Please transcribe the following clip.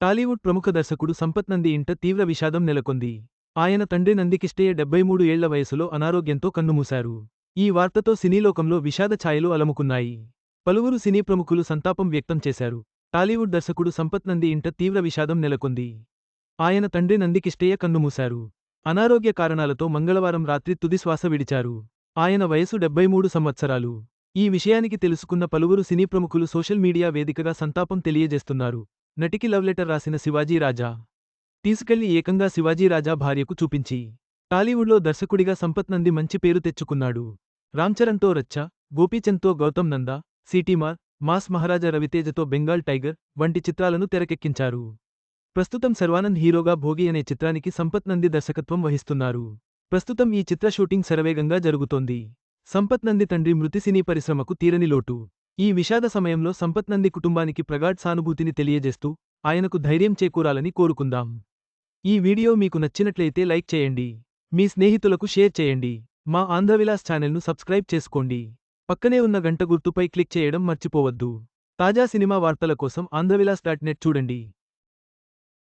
టాలీవుడ్ ప్రముఖ దర్శకుడు సంపత్ నంది ఇంట తీవ్ర విషాదం నెలకొంది. ఆయన తండ్రి నందికిష్టయ్య డెబ్బై మూడు ఏళ్ళ వయసులో అనారోగ్యంతో కన్నుమూశారు. ఈ వార్తతో సినీలోకంలో విషాద ఛాయలు అలముకున్నాయి. పలువురు సినీ ప్రముఖులు సంతాపం వ్యక్తం చేశారు. టాలీవుడ్ దర్శకుడు సంపత్ నంది ఇంట తీవ్ర విషాదం నెలకొంది. ఆయన తండ్రి నందికిష్టయ్య కన్నుమూశారు. అనారోగ్య కారణాలతో మంగళవారం రాత్రి తుదిశ్వాస విడిచారు. ఆయన వయసు డెబ్బై మూడు సంవత్సరాలు. ఈ విషయానికి తెలుసుకున్న పలువురు సినీ ప్రముఖులు సోషల్ మీడియా వేదికగా సంతాపం తెలియజేస్తున్నారు. నటికి లవ్ లెటర్ రాసిన శివాజీ రాజా. తీసుకెళ్ళి ఏకంగా శివాజీ రాజా భార్యకు చూపించి. టాలీవుడ్లో దర్శకుడిగా సంపత్ నంది మంచి పేరు తెచ్చుకున్నాడు. రామ్చరణ్తో రచ్చ గోపీచంద్తో గౌతమ్ నంద సిటీమార్ మాస్ మహారాజా రవితేజతో బెంగాల్ టైగర్ వంటి చిత్రాలను తెరకెక్కించారు. ప్రస్తుతం శర్వానంద్ హీరోగా భోగి అనే చిత్రానికి సంపత్ నంది దర్శకత్వం వహిస్తున్నారు. ప్రస్తుతం ఈ చిత్ర షూటింగ్ శరవేగంగా జరుగుతోంది. సంపత్ నంది తండ్రి మృతి సినీ పరిశ్రమకు తీరని లోటు. ఈ విషాద సమయంలో సంపత్ నంది కుటుంబానికి ప్రగాఢ్ సానుభూతిని తెలియజేస్తూ ఆయనకు ధైర్యం చేకూరాలని కోరుకుందాం. ఈ వీడియో మీకు నచ్చినట్లయితే లైక్ చేయండి. మీ స్నేహితులకు షేర్ చేయండి. మా ఆంధ్రవిలాస్ ఛానల్ను సబ్స్క్రైబ్ చేసుకోండి. పక్కనే ఉన్న గంట గుర్తుపై క్లిక్ చేయడం మర్చిపోవద్దు. తాజా సినిమా వార్తల కోసం ఆంధ్రవిలాస్ డాట్ నెట్ చూడండి.